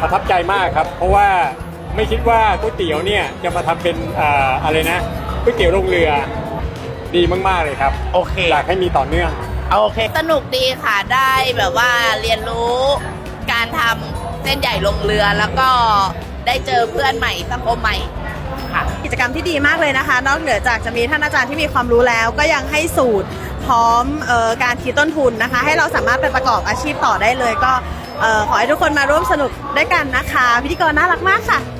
ประทับใจมากครับ เพราะว่าไม่คิดว่าก๋วยเตี๋ยวเนี่ยจะมาทำเป็นอ่าอะไรนะก๋วยเตี๋ยวลงเรือดีมากๆเลยครับ โอเคอยากให้มีต่อเนื่องเอาโอเค สนุกดีค่ะได้แบบว่าเรียนรู้การทำเส้นใหญ่ลงเรือแล้วก็ได้เจอเพื่อนใหม่สังคมใหม่ค่ะกิจกรรมที่ดีมากเลยนะคะ นอกเหนือจากจะมีท่านอาจารย์ที่มีความรู้แล้ว ก็ยังให้สูตรพร้อมเออการคิดต้นทุนนะคะ ให้เราสามารถไปประกอบอาชีพต่อได้เลย ก็เอ่อ ขอให้ทุกคนมาร่วมสนุกด้วยกันนะคะ พิธีกรน่ารักมากค่ะ